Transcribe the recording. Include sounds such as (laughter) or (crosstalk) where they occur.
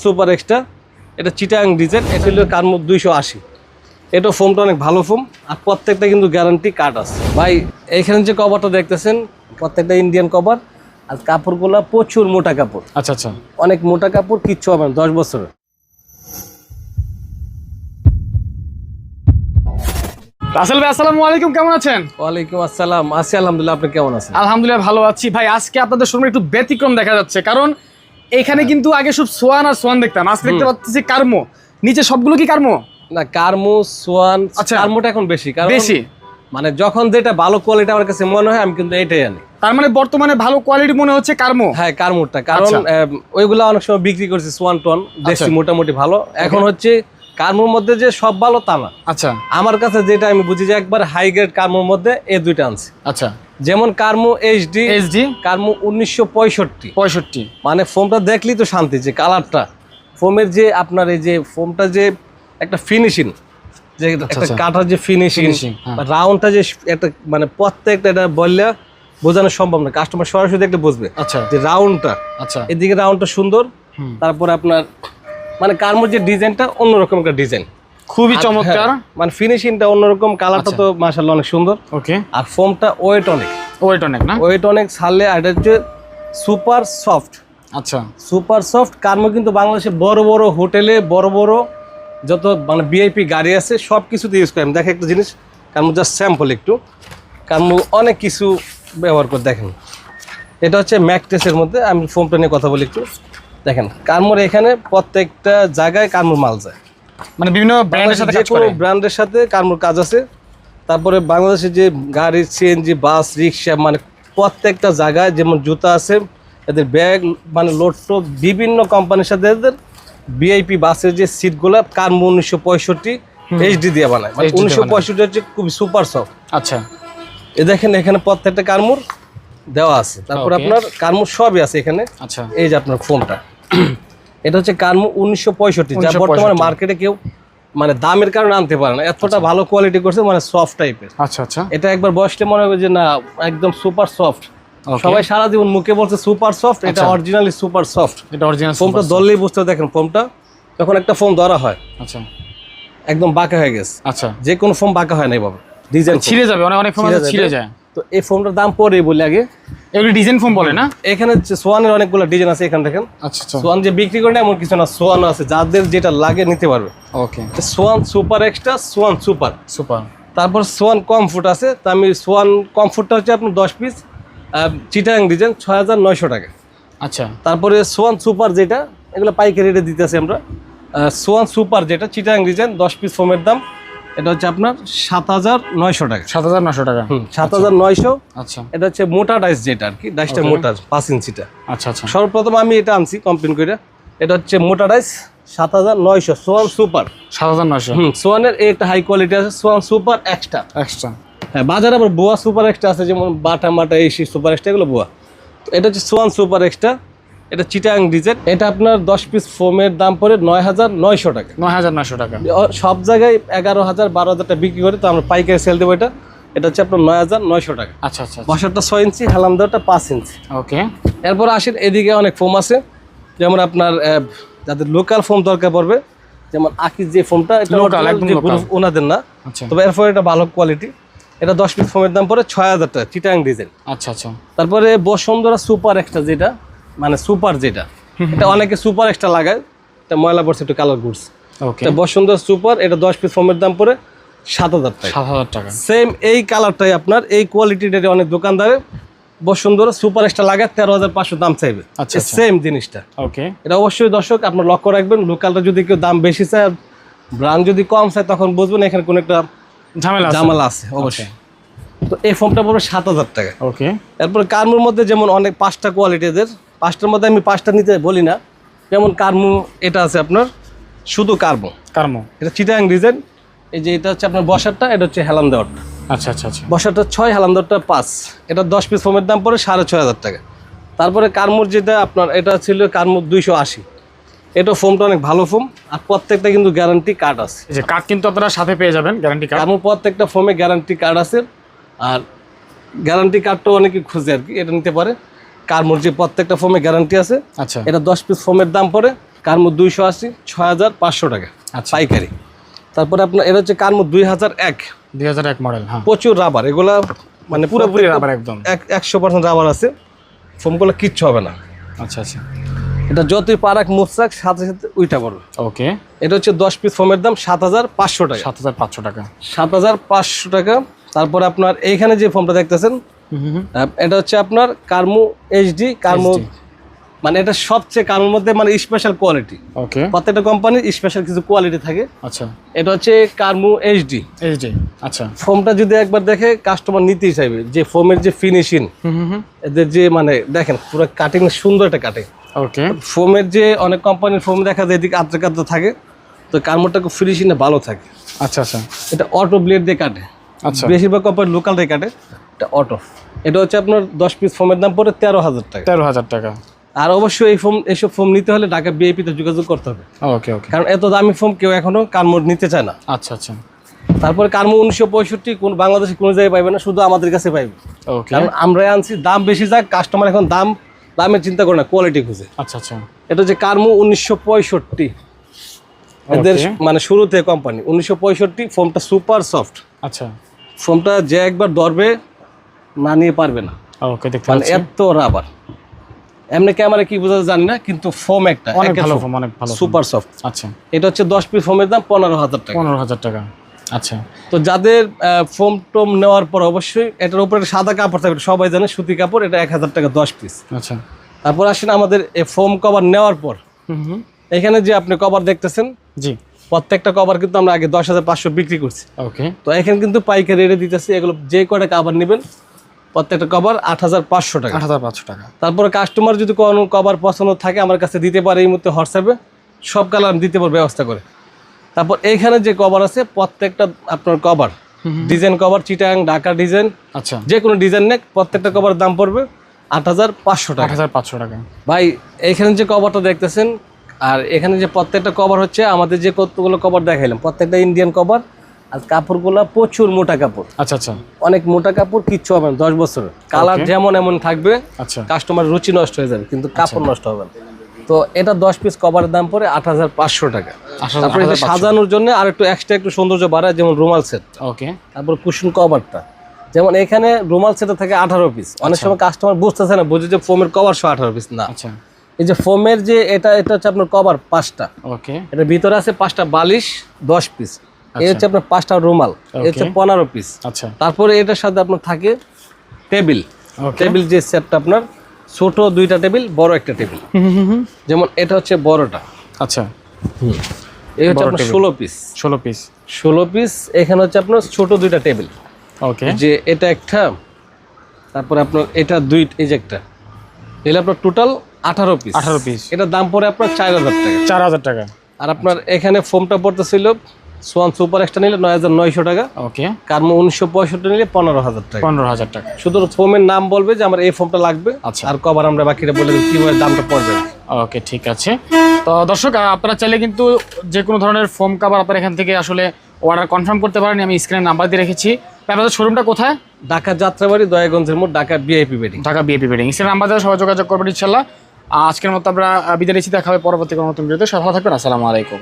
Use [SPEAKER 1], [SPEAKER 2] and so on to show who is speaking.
[SPEAKER 1] Super extra এটা Chittagong design এটা হলো কারমুখ দুইশো আশি। এটা ফোমটা অনেক ভালো ফোম আর প্রত্যেকটা কিন্তু গ্যারান্টি কার্ড আছে। ভাই এইখানে যে কভারটা দেখতেছেন প্রত্যেকটা ইন্ডিয়ান কভার আর কাপড়গুলো প্রচুর মোটা কাপড়।
[SPEAKER 2] আচ্ছা আচ্ছা।
[SPEAKER 1] অনেক মোটা কাপড় কিচ্ছু হবে না দশ বছরের।
[SPEAKER 2] রাসেল ভাই আসসালামু আলাইকুম কেমন আছেন?
[SPEAKER 1] ওয়ালাইকুম আসসালাম। আছি আলহামদুলিল্লাহ আপনি কেমন আছেন?
[SPEAKER 2] আলহামদুলিল্লাহ ভালো আছি। ভাই আজকে আপনাদের শোরুমে একটু ব্যতিক্রম দেখা যাচ্ছে। কারণ এখানে কিন্তু আগে সব সোয়ান আর সোয়ান দেখতাম। আজকে দেখতে পাচ্ছি কার্মো। নিচে সবগুলো কি কার্মো?
[SPEAKER 1] না কার্মো সোয়ান
[SPEAKER 2] আচ্ছা।
[SPEAKER 1] কার্মোটা এখন বেশি। কারণ
[SPEAKER 2] বেশি?
[SPEAKER 1] মানে যখন যেটা ভালো কোয়ালিটি আমার কাছে মনে হয় আমি কিন্তু এটাই আনি।
[SPEAKER 2] তার মানে বর্তমানে ভালো কোয়ালিটি মনে হচ্ছে কার্মো?
[SPEAKER 1] হ্যাঁ কারমুরটা কারণ
[SPEAKER 2] আচ্ছা।
[SPEAKER 1] ওইগুলা অনেক সময় বিক্রি করছে সোয়ান টন দেখছি
[SPEAKER 2] আচ্ছা।
[SPEAKER 1] মোটামুটি ভালো। এখন হচ্ছে কারমুর মধ্যে যে সব ভালো তা না।
[SPEAKER 2] আচ্ছা।
[SPEAKER 1] আমার কাছে যেটা আমি বুঝি যে একবার হাই গ্রেড কারমুর মধ্যে এই দুইটা আনছি।
[SPEAKER 2] আচ্ছা।
[SPEAKER 1] যেমন কারমু এইচডি
[SPEAKER 2] এইচডি
[SPEAKER 1] কারমু উনিশশো পঁয়ষট্টি।
[SPEAKER 2] পঁয়ষট্টি।
[SPEAKER 1] মানে ফোমটা দেখলেই তো শান্তি যে কালারটা। ফোমের যে আপনার এই যে ফোমটা যে একটা ফিনিশিং যে একটা
[SPEAKER 2] আচ্ছা।
[SPEAKER 1] কাটার যে ফিনিশিং
[SPEAKER 2] হ্যাঁ।
[SPEAKER 1] রাউন্ডটা যে একটা মানে প্রত্যেকটা এটা বললে বোঝানো সম্ভব না। কাস্টমার সরাসরি দেখলে বুঝবে
[SPEAKER 2] আচ্ছা।
[SPEAKER 1] যে রাউন্ডটা
[SPEAKER 2] আচ্ছা।
[SPEAKER 1] এদিকে রাউন্ডটা সুন্দর। তারপরে আপনার মানে কারমোর যে ডিজাইনটা অন্যরকম একটা ডিজাইন
[SPEAKER 2] খুবই চমৎকার।
[SPEAKER 1] মানে ফিনিশিংটা অন্যরকম কালারটা
[SPEAKER 2] আচ্ছা।
[SPEAKER 1] তো মাশাআল্লাহ অনেক সুন্দর।
[SPEAKER 2] ওকে
[SPEAKER 1] আর ফোমটা ওয়েট অনেক।
[SPEAKER 2] ওয়েট অনেক না?
[SPEAKER 1] ওয়েট অনেক ছাড়লে আর এটা হচ্ছে সুপার সফট
[SPEAKER 2] আচ্ছা।
[SPEAKER 1] সুপার সফট কার্মো কিন্তু বাংলাদেশে বড় বড় হোটেলে বড় বড় যত মানে ভিআইপি গাড়ি আছে সব কিছুতে ইউজ করেন। দেখে একটা জিনিস কার্মো জাস্ট স্যাম্পল একটু। কার্মো অনেক কিছু ব্যবহার করে দেখেন। এটা হচ্ছে ম্যাকটেসের মধ্যে আমি ফোমটা নিয়ে কথা বলি একটু। দেখেন কার্মোর এখানে প্রত্যেকটা জায়গায় কার্মোর মাল যায়।
[SPEAKER 2] মানে বিভিন্ন ব্র্যান্ডের সাথে কাজ করে।
[SPEAKER 1] ব্র্যান্ডের সাথে কার্মোর কাজ আছে। তারপরে বাংলাদেশে যে গাড়ি সিএনজি বাস রিক্সা মানে প্রত্যেকটা জায়গায় যেমন জুতা আছে এদের ব্যাগ মানে লোডটো বিভিন্ন কোম্পানির সাথে এদের ভিআইপি বাসের যে সিটগুলো কার্মো উনিশশো পঁয়ষট্টি এইচডি দিয়ে বানায়। মানে উনিশশো পঁয়ষট্টি হচ্ছে খুবই সুপার সফট
[SPEAKER 2] আচ্ছা।
[SPEAKER 1] এ দেখেন এখানে প্রত্যেকটা কার্মুর দেওয়া আছে। তারপর আপনার কার্মুর সবই আছে এখানে।
[SPEAKER 2] আচ্ছা।
[SPEAKER 1] এই যে আপনার ফোনটা (coughs) এটা হচ্ছে কার্মু উনিশশো পঁয়ষট্টি যা বর্তমানে মার্কেটে কেউ মানে দামের কারণে আনতে পারে না। এতটা ভালো কোয়ালিটি করছে মানে সফট টাইপের
[SPEAKER 2] আচ্ছা আচ্ছা।
[SPEAKER 1] এটা একবার বসলে মনে হবে যে না একদম সুপার সফট সবাই সারা জীবন মুখে বলছে সুপার সফট এটা
[SPEAKER 2] আচ্ছা।
[SPEAKER 1] অরিজিনালি সুপার সফট
[SPEAKER 2] এটা অরিজিনাল
[SPEAKER 1] ফোমটা ধরলেই বুঝতে দেখেন ফোমটা যখন একটা ফোম ধরা হয়
[SPEAKER 2] আচ্ছা।
[SPEAKER 1] একদম বাঁকা হয়ে গেছে।
[SPEAKER 2] আচ্ছা।
[SPEAKER 1] যে কোনো ফোম বাঁকা হয় না এভাবে ডিজাইন
[SPEAKER 2] ছিঁড়ে যাবে অনেক অনেক ফোন
[SPEAKER 1] ছিঁড়ে
[SPEAKER 2] ছিঁড়ে যায়।
[SPEAKER 1] তো এই ফোমটার দাম পরে বলি আগে
[SPEAKER 2] এগুলি ডিজাইন ফোন বলে না?
[SPEAKER 1] এখানে সোয়ানের অনেকগুলো ডিজাইন আছে এখানে দেখেন।
[SPEAKER 2] আচ্ছা আচ্ছা।
[SPEAKER 1] সোয়ান যে বিক্রি করে না এমন কিছু না সোয়ান আছে। যাদের যেটা লাগে নিতে পারবে।
[SPEAKER 2] Okay
[SPEAKER 1] Swan super extra Swan super
[SPEAKER 2] super
[SPEAKER 1] তারপর সোয়ান কমফুট আছে। তা আমি সোয়ান কমফুটটা হচ্ছে আপনার দশ পিস চিটাং ডিজাইন ছয় হাজার নয়শো টাকা।
[SPEAKER 2] আচ্ছা।
[SPEAKER 1] তারপরে সোয়ান সুপার যেটা এগুলো পাইকারি রেটে দিতেছি আমরা। সোয়ান সুপার যেটা চিটাং ডিজাইন দশ পিস ফোমের দাম। এটা হচ্ছে আপনার সাত হাজার নয়শো টাকা।
[SPEAKER 2] সাত হাজার নশো টাকা।
[SPEAKER 1] হুম সাত হাজার নয়শো।
[SPEAKER 2] আচ্ছা।
[SPEAKER 1] এটা হচ্ছে মোটা ডাইস যেটা আর কি ডাইসটা. মোটা পাঁচ ইঞ্চিটা।
[SPEAKER 2] আচ্ছা আচ্ছা।
[SPEAKER 1] সর্বপ্রথম আমি এটা আনছি কমপ্লেন করে এটা হচ্ছে মোটা ডাইস সাত হাজার নয়শো সোয়ান সুপার।
[SPEAKER 2] সাত হাজার নশো
[SPEAKER 1] হুম সোয়ানের একটা হাই কোয়ালিটি আছে সোয়ান সুপার এক্সট্রা
[SPEAKER 2] এক্সট্রা
[SPEAKER 1] হ্যাঁ বাজারে আবার বোয়া সুপার এক্সট্রা আছে যেমন বাটা মাটা এই সুপার এক্সট্রা এগুলো বোয়া। এটা হচ্ছে সোয়ান সুপার এক্সট্রা এটা চিটাং ডিজেট এটা আপনার দশ পিস ফোমের দাম পড়ে নয় হাজার নয়শো টাকা।
[SPEAKER 2] নয় হাজার নয়শো টাকা।
[SPEAKER 1] সব জায়গায় এগারো হাজার বারো হাজার টাকা বিক্রি করে তো আমরা পাইকারি সেল দেবো এটা। এটা হচ্ছে আপনার নয় হাজার নয়শো টাকা।
[SPEAKER 2] আচ্ছা আচ্ছা
[SPEAKER 1] বসারটা ছয় ইঞ্চি হেলাম দেওয়াটা পাঁচ ইঞ্চি।
[SPEAKER 2] ওকে।
[SPEAKER 1] এরপর আসেন এদিকে অনেক ফোম আছে। যেমন আপনার যাদের লোকাল ফোম দরকার পড়বে যেমন আকির যে ফোমটা এটা ওনাদের না।
[SPEAKER 2] আচ্ছা।
[SPEAKER 1] তবে এরপর এটা ভালো কোয়ালিটি এটা দশ পিস ফোমের দাম পড়ে ছয় হাজার টাকা চিটাং ডিজাইন
[SPEAKER 2] আচ্ছা আচ্ছা।
[SPEAKER 1] তারপরে বসুন্ধরা সুপার এক্সট্রা যেটা মানে সুপার যেটা। এটা অনেকে সুপার এক্সট্রা লাগায় এটা ময়লা পড়ছে একটু colour goods.
[SPEAKER 2] Okay
[SPEAKER 1] Bashundhara super এটা দশ পিস ফোমের দাম পড়ে সাত হাজার টাকা।
[SPEAKER 2] সাত হাজার টাকা।
[SPEAKER 1] সেম এই কালারটাই আপনার এই কোয়ালিটিটার অনেক দোকানদারে বসুন্ধরা সুপার এক্সট্রা লাগায় তেরো হাজার পাঁচশো দাম চাইবে।
[SPEAKER 2] আচ্ছা, আচ্ছা।
[SPEAKER 1] সেম জিনিসটা।
[SPEAKER 2] ওকে
[SPEAKER 1] এটা অবশ্যই দর্শক আপনার লক্ষ্য রাখবেন লোকালটা যদি কেউ দাম বেশি চায় আর ব্র্যান্ড যদি কম চায় তখন বুঝবেন এখানে কোনো একটা
[SPEAKER 2] ঝামেলা
[SPEAKER 1] জামালা আছে অবশ্যই। তো এই ফোনটা পড়বে সাত হাজার টাকা।
[SPEAKER 2] ওকে
[SPEAKER 1] এরপর কার্মুর মধ্যে যেমন অনেক পাঁচটা কোয়ালিটি এদের পাঁচটার মধ্যে আমি পাঁচটা নিতে বলি না। যেমন কার্মু এটা আছে আপনার শুধু কার্মু।
[SPEAKER 2] কার্মো।
[SPEAKER 1] এটা চিটাং ডিজাইন এই যে এটা হচ্ছে আপনার বসারটা এটা হচ্ছে হেলান দেওয়ারটা।
[SPEAKER 2] আচ্ছা আচ্ছা আচ্ছা।
[SPEAKER 1] বসারটা ছয় হেলান দেওয়ারটা পাঁচ। এটা দশ পিস ফোমের দাম পড়ে সাড়ে ছয় হাজার টাকা। তারপরে কার্মুর যেটা আপনার এটা ছিল কার্মুর দুইশো আশি। এটা ফোমটা অনেক ভালো ফোম আর প্রত্যেকটা কিন্তু গ্যারান্টি কার্ড আছে।
[SPEAKER 2] এই যে কার্ড কিন্তু আপনারা সাথে পেয়ে যাবেন গ্যারান্টি কার্ড
[SPEAKER 1] কার্মুর প্রত্যেকটা ফোমে গ্যারান্টি কার্ড আছে। আর গ্যারান্টি কার্ডটা অনেকে খুঁজে আর কি এটা নিতে পারে। কার্মুর যে প্রত্যেকটা ফোমে গ্যারান্টি আছে।
[SPEAKER 2] আচ্ছা।
[SPEAKER 1] এটা দশ পিস ফোমের দাম পড়ে কার্মু দুইশো আশি ছয় হাজার পাঁচশো টাকা
[SPEAKER 2] আচ্ছা।
[SPEAKER 1] পাইকারি। তারপরে আপনার এটা হচ্ছে কার্মু দুই হাজার এক।
[SPEAKER 2] দুই হাজার এক মডেল হ্যাঁ।
[SPEAKER 1] প্রচুর রাবার এগুলা মানে
[SPEAKER 2] পুরোপুরি রাবার একদম।
[SPEAKER 1] এক- একশো পার্সেন্ট রাবার আছে। ফোমগুলো কিচ্ছু হবে না।
[SPEAKER 2] আচ্ছা আচ্ছা।
[SPEAKER 1] এটা যতই পারাক মুসাক সাথে সাথে উইটা পড়বে।
[SPEAKER 2] ওকে।
[SPEAKER 1] এটা হচ্ছে দশ পিস ফোমের দাম সাত হাজার পাঁচশো টাকা।
[SPEAKER 2] সাত হাজার পাঁচশো টাকা।
[SPEAKER 1] সাত হাজার পাঁচশো টাকা। তারপরে আপনার এইখানে যে ফোমটা দেখতেছেন এটা হচ্ছে আপনার কার্মু এইচডি কার্মু মানে এটা সবচেয়ে কার্মুর মধ্যে মানে স্পেশাল কোয়ালিটি
[SPEAKER 2] ওকে।
[SPEAKER 1] প্রত্যেকটা কোম্পানির স্পেশাল কিছু কোয়ালিটি থাকে।
[SPEAKER 2] আচ্ছা।
[SPEAKER 1] এটা হচ্ছে কার্মু এইচডি
[SPEAKER 2] এইচডি আচ্ছা।
[SPEAKER 1] ফোমটা যদি একবার দেখে কাস্টমার নিতে চাইবে যে ফোমের যে ফিনিশিং এদের যে মানে দেখেন পুরো কাটিং সুন্দর একটা কাটিং
[SPEAKER 2] ওকে।
[SPEAKER 1] ফোমের যে অনেক কোম্পানির ফোম দেখা যায় এদিকে আদ্রে কাদ্রে থাকে তো কার্মোটা খুব ফিনিশিংয়ে ভালো থাকে।
[SPEAKER 2] আচ্ছা আচ্ছা।
[SPEAKER 1] এটা অটো ব্লেড দিয়ে কাটে।
[SPEAKER 2] আচ্ছা।
[SPEAKER 1] বেশিরভাগ কোম্পানি লোকাল দিয়ে কাটে। এটা অটো এটা হচ্ছে আপনার দশ পিস ফোমের দাম পড়ে তেরো হাজার টাকা।
[SPEAKER 2] তেরো হাজার টাকা।
[SPEAKER 1] আর অবশ্যই এই ফোম এইসব ফোম নিতে হলে ঢাকা বিআইপিতে যোগাযোগ করতে হবে।
[SPEAKER 2] ওকে ওকে
[SPEAKER 1] কারণ এত দামি ফোম কেউ এখনও কার্মোর নিতে চায় না।
[SPEAKER 2] আচ্ছা আচ্ছা।
[SPEAKER 1] তারপরে কার্মো উনিশশো পঁয়ষট্টি কোন বাংলাদেশে কোনো জায়গায় পাইবে না শুধু আমাদের কাছে পাইবে। কারণ আমরা আনছি দাম বেশি যাক কাস্টমার এখন দাম দামের চিন্তা করে না কোয়ালিটি খুঁজে।
[SPEAKER 2] আচ্ছা আচ্ছা।
[SPEAKER 1] এটা হচ্ছে কার্মো উনিশশো পঁয়ষট্টি। এদের. মানে শুরুতে কোম্পানি উনিশশো পঁয়ষট্টি ফোনটা সুপার সফট
[SPEAKER 2] আচ্ছা।
[SPEAKER 1] ফোমটা যে একবার ধরবে না নিয়ে পারবে না।
[SPEAKER 2] ওকে দেখতে
[SPEAKER 1] মানে এত রাবার এমনি ক্যামেরা কি বোঝা যায় জানি না কিন্তু ফোম একটা
[SPEAKER 2] অনেক ভালো ফোন অনেক ভালো
[SPEAKER 1] সুপার সফট
[SPEAKER 2] আচ্ছা।
[SPEAKER 1] এটা হচ্ছে দশ পিস ফোমের দাম পনেরো হাজার টাকা।
[SPEAKER 2] পনেরো হাজার টাকা। আচ্ছা।
[SPEAKER 1] তো যাদের ফোম টোম নেওয়ার পর অবশ্যই এটার উপরে সাদা কাপড় থাকবে সবাই জানে সুতি কাপড় এটা এক হাজার টাকা দশ পিস
[SPEAKER 2] আচ্ছা।
[SPEAKER 1] তারপর আসেন আমাদের এই ফোম কভার নেওয়ার পর। এখানে যে আপনি কভার দেখতেছেন
[SPEAKER 2] জি।
[SPEAKER 1] প্রত্যেকটা কভার কিন্তু আমরা আগে দশ হাজার পাঁচশো বিক্রি করছি।
[SPEAKER 2] ওকে।
[SPEAKER 1] তো এখানে কিন্তু পাইকারি রেটে দিতেছি এগুলো যে কটা কভার নেবেন প্রত্যেকটা কভার আট হাজার পাঁচশো টাকা।
[SPEAKER 2] আট হাজার পাঁচশো টাকা।
[SPEAKER 1] তারপরে কাস্টমার যদি কোনো কভার পছন্দ থাকে আমার কাছে দিতে পারে এই মুহূর্তে হোয়াটসঅ্যাপে সব কালার আমি দিতে পারব ব্যবস্থা করে। তারপর এইখানে যে কভার আছে প্রত্যেকটা আপনার cover design cover Chittagong Dhaka design
[SPEAKER 2] আচ্ছা।
[SPEAKER 1] যে কোনো ডিজাইন নেক প্রত্যেকটা কভার দাম পড়বে আট হাজার পাঁচশো
[SPEAKER 2] আট
[SPEAKER 1] টাকা
[SPEAKER 2] হাজার পাঁচশো টাকা।
[SPEAKER 1] ভাই এইখানে যে কভারটা দেখতেছেন আর এখানে যে প্রত্যেকটা কভার হচ্ছে আমাদের যে কতগুলো কভার দেখাইলাম প্রত্যেকটা ইন্ডিয়ান কভার আর কাপড়গুলো প্রচুর মোটা কাপড়।
[SPEAKER 2] আচ্ছা আচ্ছা।
[SPEAKER 1] অনেক মোটা কাপড় কিচ্ছু হবে না দশ বছরের। কালার যেমন এমন থাকবে
[SPEAKER 2] আচ্ছা।
[SPEAKER 1] কাস্টমার রুচি নষ্ট হয়ে যাবে কিন্তু কাপড় নষ্ট হবে না। তো এটা দশ পিস কভারের দাম পড়ে আট হাজার পাঁচশো টাকা। তারপরে এটা সাজানোর জন্য আর একটু এক্সট্রা একটু সৌন্দর্য বাড়ায় যেমন রুমাল সেট
[SPEAKER 2] ওকে
[SPEAKER 1] তারপর কুশন কভারটা যেমন এখানে রুমাল সেটে থাকে আঠারো পিস অনেক সময় কাস্টমার বুঝতেছে না বুঝে যে ফোমের কভার সহ আঠারো পিস না।
[SPEAKER 2] আচ্ছা।
[SPEAKER 1] এই যে ফোমের যে এটা এটা হচ্ছে আপনার কভার পাঁচটা।
[SPEAKER 2] ওকে
[SPEAKER 1] এটা ভিতরে আছে পাঁচটা বালিশ দশ পিস এই হচ্ছে আপনার পাঁচটা রুমাল। এই হচ্ছে পনেরো পিস
[SPEAKER 2] আচ্ছা।
[SPEAKER 1] তারপরে এটার সাথে আপনার থাকে টেবিল। টেবিল যে সেটটা আপনার ছোট দুইটা টেবিল বড় একটা টেবিল। যেমন এটা হচ্ছে বড়টা।
[SPEAKER 2] আচ্ছা।
[SPEAKER 1] এই হচ্ছে আপনার ষোলো পিস
[SPEAKER 2] ষোলো পিস
[SPEAKER 1] ষোলো পিস এখানে হচ্ছে আপনার ছোট দুইটা টেবিল।
[SPEAKER 2] ওকে
[SPEAKER 1] যে এটা একটা তারপরে আপনার এটা দুই এই যে একটা। এলে আপনার টোটাল আঠারো পিস
[SPEAKER 2] 18 piece।
[SPEAKER 1] এটার দাম পড়ে আপনার চার হাজার টাকা।
[SPEAKER 2] চার হাজার টাকা।
[SPEAKER 1] আর আপনার এখানে ফোমটা পড়তেছিল সোয়ান সুপার এক্সট্রা নিলে নয় হাজার নয়শো টাকা।
[SPEAKER 2] ওকে
[SPEAKER 1] কার্মো উনিশশো পঁয়ষট্টি নিলে পনেরো হাজার টাকা।
[SPEAKER 2] পনেরো হাজার টাকা।
[SPEAKER 1] শুধু ফোমের নাম বলবে যে আমার এই ফোমটা লাগবে
[SPEAKER 2] আচ্ছা।
[SPEAKER 1] আর কভার আমরা বাকিটা বলে দেবো কীভাবে দামটা পড়বে।
[SPEAKER 2] ওকে ঠিক আছে। তো দর্শক আপনারা চাইলে কিন্তু যে কোনো ধরনের ফোম কাভার আপনারা এখান থেকে আসলে অর্ডার কনফার্ম করতে পারেন আমি স্ক্রিনে নাম্বার দিয়ে রেখেছি। আপনাদের শোরুমটা কোথায়?
[SPEAKER 1] ঢাকা যাত্রাবাড়ি দয়াগঞ্জের মোড় Dhaka BIP bedding
[SPEAKER 2] Dhaka BAP bedding স্ক্রিনে নাম্বার দিয়ে সবাই যোগাযোগ করবেন ইনশাল্লাহ আজকের মতো আমরা বিদায় নিচ্ছি দেখা হবে পরবর্তী কোনো নতুন ভিডিওতে ভালো থাকবেন আসসালামু আলাইকুম।